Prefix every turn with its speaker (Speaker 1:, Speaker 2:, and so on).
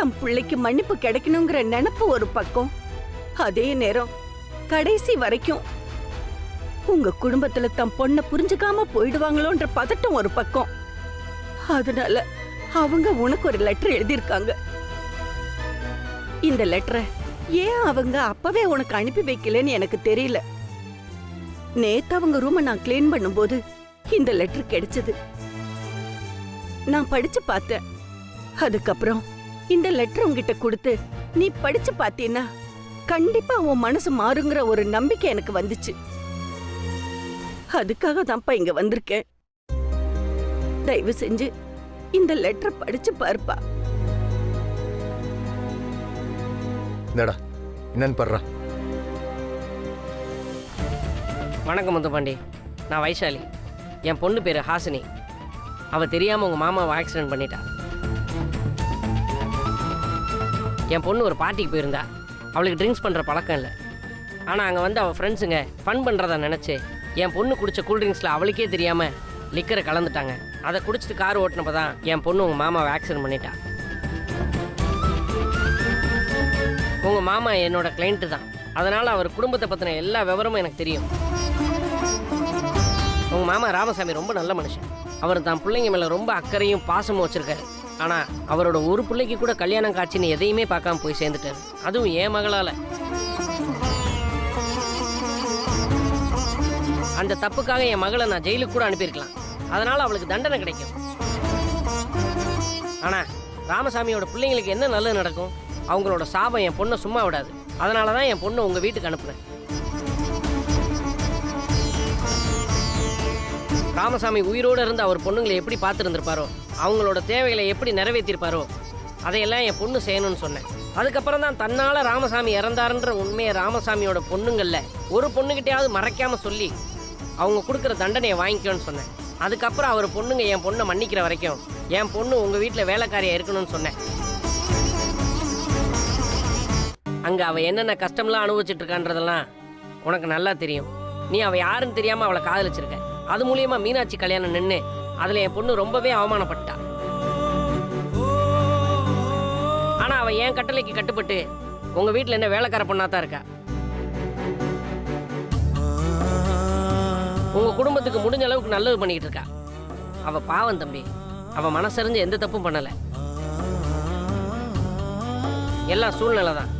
Speaker 1: தம் பிள்ளைக்கு மன்னிப்பு கிடைக்கணுங்கிற நினைப்பு ஒரு பக்கம். அதே நேரம் கடைசி வரைக்கும் உங்க குடும்பத்துல தம் பொண்ணை புரிஞ்சுக்காம போயிடுவாங்களோன்ற பதட்டம் ஒரு பக்கம். அதனால அவங்க உனக்கு ஒரு லெட்டர் எழுதியிருக்காங்க. இந்த லெட்டரை ஏன் அவங்க அப்பவே உனக்கு அனுப்பி வைக்கலன்னு எனக்கு தெரியல. நேத்து அவங்க ரூமை நான் கிளீன் பண்ணும்போது இந்த லெட்டர் கிடைச்சது. நான் படிச்சு பார்த்தேன். அதுக்கப்புறம் இந்த லெட்டர் உன்கிட்ட கொடுத்து நீ படிச்சு பார்த்தீன்னா கண்டிப்பா உன் மனசு மாறுங்கிற ஒரு நம்பிக்கை எனக்கு வந்துச்சு. அதுக்காக தான்ப்பா இங்க வந்திருக்கேன். தயவு செஞ்சு இந்த லெட்டர் படிச்சு பாருப்பா.
Speaker 2: இந்தடா என்னன்னு படுறா.
Speaker 3: வணக்கம் முத்துப்பாண்டி. நான் வைஷாலி. என் பொண்ணு பேர் ஹாசினி. அவள் தெரியாமல் உங்கள் மாமாவை ஆக்சிடென்ட் பண்ணிட்டா. என் பொண்ணு ஒரு பார்ட்டிக்கு போயிருந்தா. அவளுக்கு ட்ரிங்க்ஸ் பண்ணுற பழக்கம் இல்லை. ஆனால் அங்கே வந்து அவள் ஃப்ரெண்ட்ஸுங்க ஃபன் பண்ணுறதா நினச்சி என் பொண்ணு குடித்த கூல்ட்ரிங்க்ஸில் அவளுக்கே தெரியாமல் லிக்கரை கலந்துட்டாங்க. அதை குடிச்சிட்டு கார் ஓட்டினப்போ தான் என் பொண்ணு உங்கள் மாமாவை ஆக்சிடென்ட் பண்ணிட்டா. உங்கள் மாமா என்னோட கிளைண்ட்டு தான். அதனால் அவர் குடும்பத்தை பற்றின எல்லா விவரமும் எனக்கு தெரியும். உங்கள் மாமா ராமசாமி ரொம்ப நல்ல மனுஷன். அவர் தான் பிள்ளைங்க மேலே ரொம்ப அக்கறையும் பாசமும் வச்சுருக்காரு. ஆனால் அவரோட ஒரு பிள்ளைக்கு கூட கல்யாணம் காட்சின்னு எதையுமே பார்க்காம போய் சேர்ந்துட்டாரு. அதுவும் என் மகளால். அந்த தப்புக்காக என் மகளை நான் ஜெயிலுக்கு கூட அனுப்பியிருக்கலாம். அதனால் அவளுக்கு தண்டனை கிடைக்கும். ஆனால் ராமசாமியோட பிள்ளைங்களுக்கு என்ன நல்லது நடக்கும்? அவங்களோட சாபம் என் பொண்ணை சும்மா விடாது. அதனால தான் என் பொண்ணை உங்கள் வீட்டுக்கு அனுப்புகிறேன் ராமசாமி உயிரோடு இருந்து அவர் பொண்ணுங்களை எப்படி பார்த்துருந்துருப்பாரோ அவங்களோட தேவைகளை எப்படி நிறைவேற்றிருப்பாரோ அதையெல்லாம் என் பொண்ணு செய்யணும்னு சொன்னேன். அதுக்கப்புறம் தான் தன்னால் ராமசாமி இறந்தாருன்ற உண்மையை ராமசாமியோட பொண்ணுங்களில் ஒரு பொண்ணுகிட்டயாவது மறைக்காமல் சொல்லி அவங்க கொடுக்குற தண்டனையை வாங்கிக்கோன்னு சொன்னேன். அதுக்கப்புறம் அவர் பொண்ணுங்க என் பொண்ணை மன்னிக்கிற வரைக்கும் என் பொண்ணு உங்கள் வீட்டில் வேலைக்காரியாக இருக்கணும்னு சொன்னேன். அங்கே அவள் என்னென்ன கஷ்டம்லாம் அனுபவிச்சுட்டு இருக்கான்றதெல்லாம் உனக்கு நல்லா தெரியும். நீ அவள் யாருன்னு தெரியாமல் அவளை காதலிச்சிருக்க. அது மூலியமாக மீனாட்சி கல்யாணம் நின்று அதில் என் பொண்ணு ரொம்பவே அவமானப்பட்டா. ஆனால் அவள் என் கட்டளைக்கு கட்டுப்பட்டு உங்கள் வீட்டில் என்ன வேலைக்கார பொண்ணாக தான் இருக்கா. உங்கள் குடும்பத்துக்கு முடிஞ்ச அளவுக்கு நல்லது பண்ணிக்கிட்டு இருக்கா. அவள் பாவம் தம்பி. அவள் மனசறிஞ்சு எந்த தப்பும் பண்ணலை. எல்லாம் சூழ்நிலை தான்